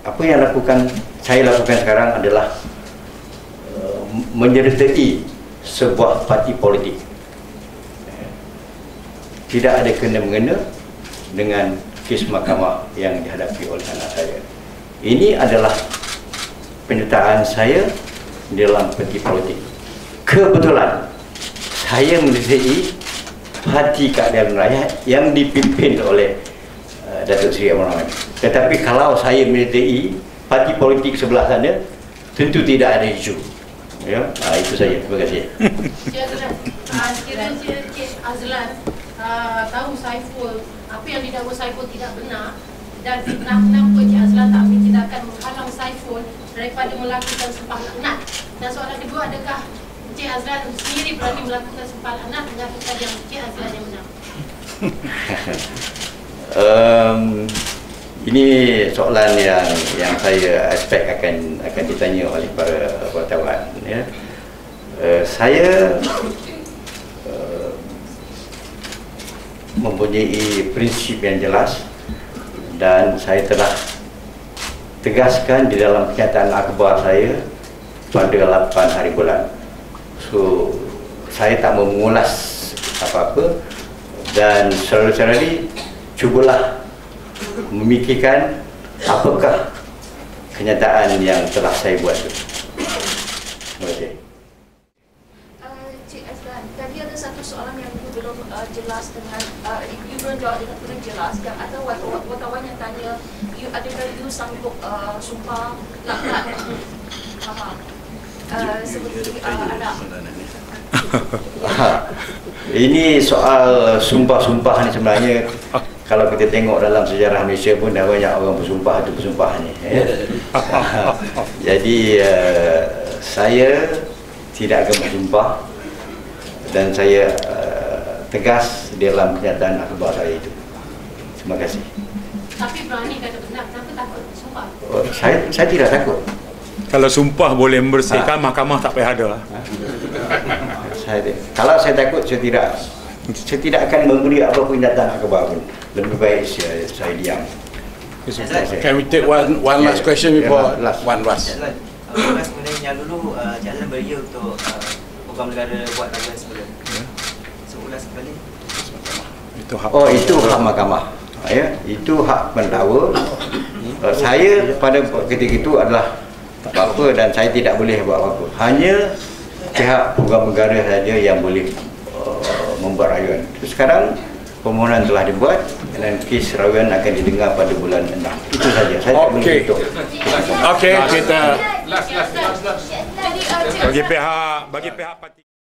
apa yang lakukan saya lakukan sekarang adalah uh, menyertai sebuah parti politik. Tidak ada kena-mengena dengan kes mahkamah yang dihadapi oleh anak saya. Ini adalah penyertaan saya dalam parti politik. Kebetulan saya menyertai Parti Keadilan Rakyat yang dipimpin oleh Datuk Seri Abang Rahman. Tetapi kalau saya menyertai parti politik sebelah sana, tentu tidak ada isu. Ya, ah, itu saja. Terima kasih. Cik Azlan, sekiranya Cik Azlan uh, tahu Saiful, apa yang didakwa Saiful tidak benar dan fitnah kenapa Cik Azlan tak ambil tindakan menghalang Saiful daripada melakukan sumpah laknat dan soalan kedua adakah Cik Azlan sendiri berani melakukan sumpah laknat menyatakan yang Cik Azlan yang menang um, ini soalan yang yang saya expect akan akan ditanya oleh para wartawan ya. Uh, saya uh, mempunyai prinsip yang jelas dan saya telah tegaskan di dalam kenyataan akhbar saya pada 8 hari bulan. So saya tak mengulas apa-apa dan selalu-selalu cubalah memikirkan apakah kenyataan yang telah saya buat itu. Terima kasih. Uh, Cik Azlan, tadi ada satu soalan yang you belum uh, jelas dengan uh, you belum jawab dengan dengan jelas dan ada wartawan yang tanya you adakah you sanggup uh, sumpah laknat Faham? Uh, seperti uh, anak Ha, ini soal sumpah-sumpah ni sebenarnya kalau kita tengok dalam sejarah Malaysia pun dah banyak orang bersumpah itu bersumpah ni. Ya. Jadi uh, saya tidak akan bersumpah dan saya uh, tegas dalam kenyataan akhbar saya itu. Terima kasih. tapi berani kata benar kenapa takut sumpah Oh, saya saya tidak takut. Kalau sumpah boleh membersihkan, mahkamah tak payah ada. Saya kalau saya takut saya tidak saya tidak akan memberi apa pun datang akhbar pun. Lebih baik saya, saya diam. Can we take one one last Yeah. question Yeah, before last. one last? Kemudian yang dulu uh, Jalan beria untuk uh, program negara buat lagu sebelum. So ulas kembali. Itu hak. Oh itu hak mahkamah. Ya, itu hak pendakwa. Uh, saya pada ketika itu adalah apa dan saya tidak boleh buat apa-apa. Hanya pihak program negara saja yang boleh uh, membuat rayuan. Sekarang permohonan telah dibuat dan kes rayuan akan didengar pada bulan 6. Itu saja. Saya tak boleh Okey. tutup. Okay, kita Jadi uh, Cik Bagi pihak bagi pihak parti